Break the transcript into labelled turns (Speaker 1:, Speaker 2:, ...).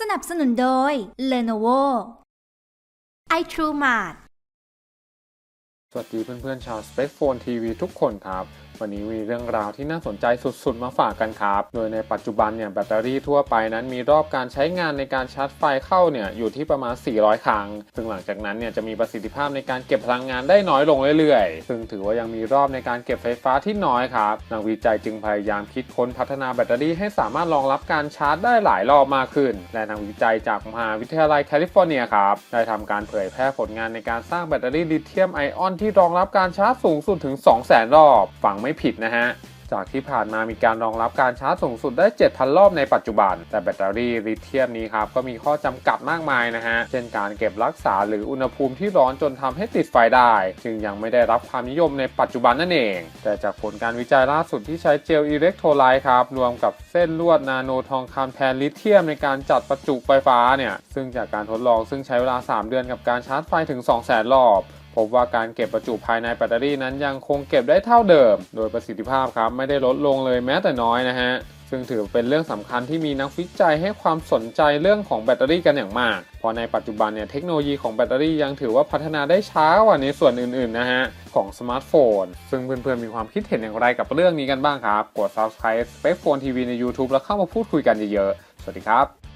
Speaker 1: สนับสนุนโดย Lenovo iTrueMart
Speaker 2: สวัสดีเพื่อนๆชาว Space Phone TV ทุกคนครับ วันนี้มีเรื่องราวที่น่าสนใจสุดๆ มาฝากกันครับ โดยในปัจจุบันเนี่ยแบตเตอรี่ทั่วไปนั้นมีรอบการใช้งานในการชาร์จไฟเข้าเนี่ยอยู่ที่ประมาณ 400 ครั้ง ซึ่งหลังจากนั้นเนี่ยจะมีประสิทธิภาพในการเก็บพลังงานได้น้อยลงเรื่อยๆ ซึ่งถือว่ายังมีรอบในการเก็บไฟฟ้าที่น้อยครับนักวิจัยจึงพยายามคิดค้นพัฒนาแบตเตอรี่ให้สามารถรองรับการชาร์จได้หลายรอบมากขึ้น และนักวิจัยจากมหาวิทยาลัยแคลิฟอร์เนียครับได้ทำการเผยแพร่ผลงานในการสร้างแบตเตอรี่ลิเธียมไอออนที่รองรับการชาร์จสูงสุดถึง 200,000 รอบฟังไม่ผิดนะฮะจากที่ผ่านมามีการรองรับการชาร์จสูงสุดได้ 7,000 รอบในปัจจุบัน แต่แบตเตอรี่ลิเธียมนี้ครับ ก็มีข้อจำกัดมากมายนะฮะ เช่นการเก็บรักษาหรืออุณหภูมิที่ร้อนจนทำให้ติดไฟได้ จึงยังไม่ได้รับความนิยมในปัจจุบันนั่นเอง แต่จากผลการวิจัยล่าสุดที่ใช้เจลอิเล็กโทรไลต์ครับ รวมกับเส้นลวดนาโนทองคำแทนลิเธียมในการจัดประจุไฟฟ้าเนี่ยซึ่งจากการทดลองซึ่งใช้เวลา 3 เดือนกับการชาร์จไฟถึง 200,000 รอบ พบว่าการเก็บประจุภายในแบตเตอรี่นั้นยังคงเก็บได้เท่าเดิม โดยประสิทธิภาพครับไม่ได้ลดลงเลยแม้แต่น้อยนะฮะซึ่งถือเป็นเรื่องสำคัญที่มีนักวิจัยให้ความสนใจเรื่องของแบตเตอรี่กันอย่างมาก เพราะในปัจจุบันเนี่ยเทคโนโลยีของแบตเตอรี่ยังถือว่าพัฒนาได้ช้ากว่าในส่วนอื่นๆนะฮะ ของสมาร์ทโฟน ซึ่งเพื่อนๆมีความคิดเห็นอย่างไรกับเรื่องนี้กันบ้างครับ กด subscribe Spec Phone TV ใน YouTube แล้วเข้ามาพูดคุยกันเยอะๆ สวัสดีครับ